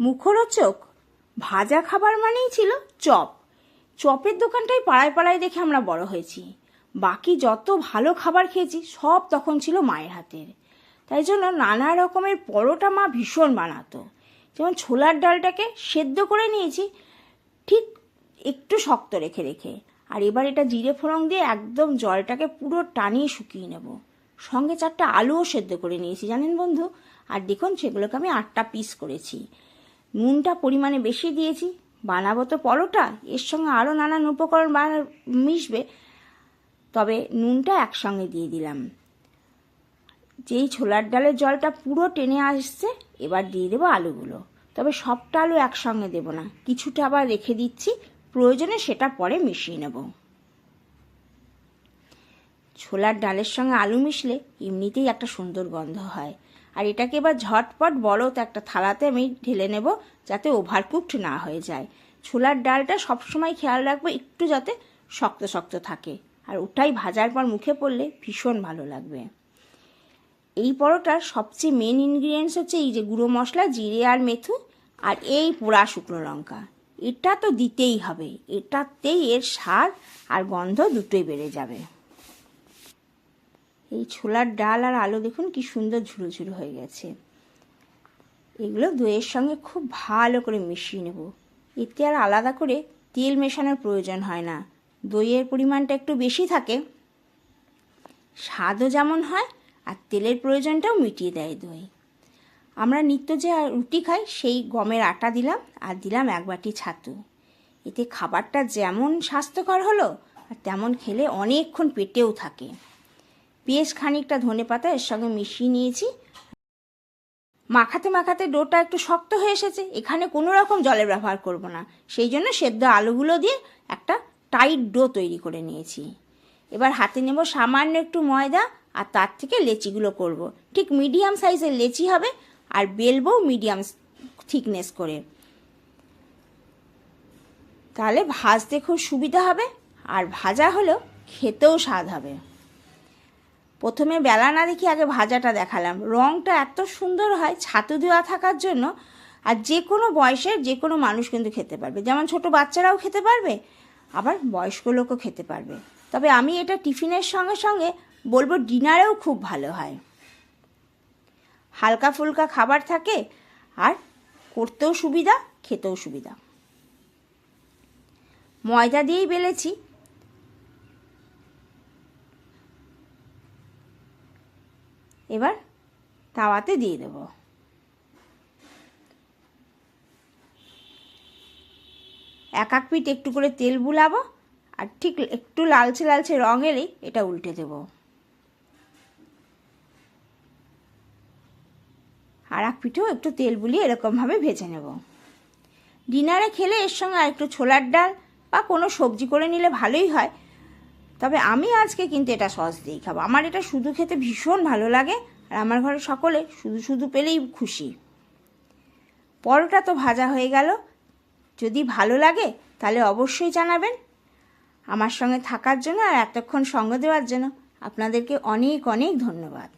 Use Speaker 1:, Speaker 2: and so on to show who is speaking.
Speaker 1: মুখরোচক। ভাজা খাবার মানেই ছিল চপ। চপের দোকানটাই পাড়ায় পাড়ায় দেখে আমরা বড় হয়েছি। বাকি যত ভালো খাবার খেয়েছি, সব তখন ছিল মায়ের হাতের। তাই জন্য নানা রকমের পরোটা মা ভীষণ বানাতো। যেমন ছোলার ডালটাকে সেদ্ধ করে নিয়েছি, ঠিক একটু শক্ত রেখে রেখে। আর এবার এটা জিরে ফোড়ন দিয়ে একদম জলটাকে পুরো টানিয়ে শুকিয়ে নেব। সঙ্গে চারটা আলুও সেদ্ধ করে নিয়েছি, জানেন বন্ধু? আর দেখুন, সেগুলোকে আমি আটটা পিস করেছি। নুনটা পরিমাণে বেশি দিয়েছি, বানাবো তো পরোটা, এর সঙ্গে আরও নানান উপকরণ বানা মিশবে। তবে নুনটা একসঙ্গে দিয়ে দিলাম। যেই ছোলার ডালের জলটা পুরো টেনে আসছে, এবার দিয়ে দেবো আলুগুলো। তবে সবটা আলু একসঙ্গে দেবো না, কিছুটা আবার রেখে দিচ্ছি, প্রয়োজনে সেটা পরে মিশিয়ে নেব। ছোলার ডালের সঙ্গে আলু মিশলে এমনিতেই একটা সুন্দর গন্ধ হয়। আর এটাকে এবার ঝটপট বড় একটা থালাতে আমি ঢেলে নেব যাতে ওভারকুকড না হয়ে যায়। ছোলার ডালটা সবসময় খেয়াল রাখব একটু যাতে শক্ত শক্ত থাকে। আর ওটাই ভাজার পর মুখে পড়লে ভীষণ ভালো লাগবে। এই পরোটার সবচেয়ে মেন ইনগ্রিডিয়েন্টস হচ্ছে এই যে গুঁড়ো মশলা, জিরে আর মেথু আর এই পোড়া শুকনো লঙ্কা। এটা তো দিতেই হবে। এটাতেই এর স্বাদ আর গন্ধ দুটোই বেড়ে যাবে। এই ছোলার ডাল আর আলু দেখুন কি সুন্দর ঝুড়ো হয়ে গেছে। এগুলো দইয়ের সঙ্গে খুব ভালো করে মিশিয়ে নেব। এতে আর আলাদা করে তেল মেশানোর প্রয়োজন হয় না। দইয়ের পরিমাণটা একটু বেশি থাকে, স্বাদও যেমন হয় আর তেলের প্রয়োজনটাও মিটিয়ে দেয় দই। আমরা নিত্য যে রুটি খাই সেই গমের আটা দিলাম আর দিলাম এক বাটি ছাতু। এতে খাবারটা যেমন স্বাস্থ্যকর হলো আর তেমন খেলে অনেকক্ষণ পেটেও থাকে। বেশ খানিকটা ধনে পাতা এর সঙ্গে মিশিয়ে নিয়েছি। মাখাতে মাখাতে ডোটা একটু শক্ত হয়ে এসেছে। এখানে কোনো রকম জলের ব্যবহার করব না। সেই জন্য সেদ্ধ আলুগুলো দিয়ে একটা টাইট ডো তৈরি করে নিয়েছি। এবার হাতে নেব সামান্য একটু ময়দা আর তার থেকে লেচিগুলো করব। ঠিক মিডিয়াম সাইজের লেচি হবে আর বেলবো মিডিয়াম থিকনেস করে। তাহলে ভাজতে খুব সুবিধা হবে আর ভাজা হলেও খেতেও স্বাদ হবে। প্রথমে বেলা না দেখি আগে ভাজাটা দেখালাম। রঙটা এত সুন্দর হয়, ছাতু দেওয়া থাকার জন্য, আর যে কোনো বয়সের যে কোনো মানুষ কিন্তু খেতে পারবে। যেমন ছোট বাচ্চারাও খেতে পারবে, আবার বয়স্ক লোকও খেতে পারবে। তবে আমি এটা টিফিনের সঙ্গে সঙ্গে বলব ডিনারেও খুব ভালো হয়। হালকা ফুলকা খাবার থাকে, আর করতেও সুবিধা, খেতেও সুবিধা। ময়দা দিয়েই বেলেছি এবার তাওয়াতে দিয়ে দেব। এক এক পিঠ একটু করে তেল বুলাবো আর ঠিক একটু লালচে লালচে রঙ এলেই এটা উল্টে দেব। আর এক পিঠেও একটু তেল বুলিয়ে এরকমভাবে ভেজে নেব। ডিনারে খেলে এর সঙ্গে আর একটু ছোলার ডাল বা কোনো সবজি করে নিলে ভালোই হয়। তবে আমি আজকে কিন্তু এটা সস দিয়েই খাব। আমার এটা শুধু খেতে ভীষণ ভালো লাগে আর আমার ঘরে সকলে শুধু শুধু পেলেই খুশি। পরোটা তো ভাজা হয়ে গেল। যদি ভালো লাগে তাহলে অবশ্যই জানাবেন আমার সঙ্গে থাকার জন্য আর এতক্ষণ সঙ্গ দেওয়ার জন্য। আপনাদেরকে অনেক অনেক ধন্যবাদ।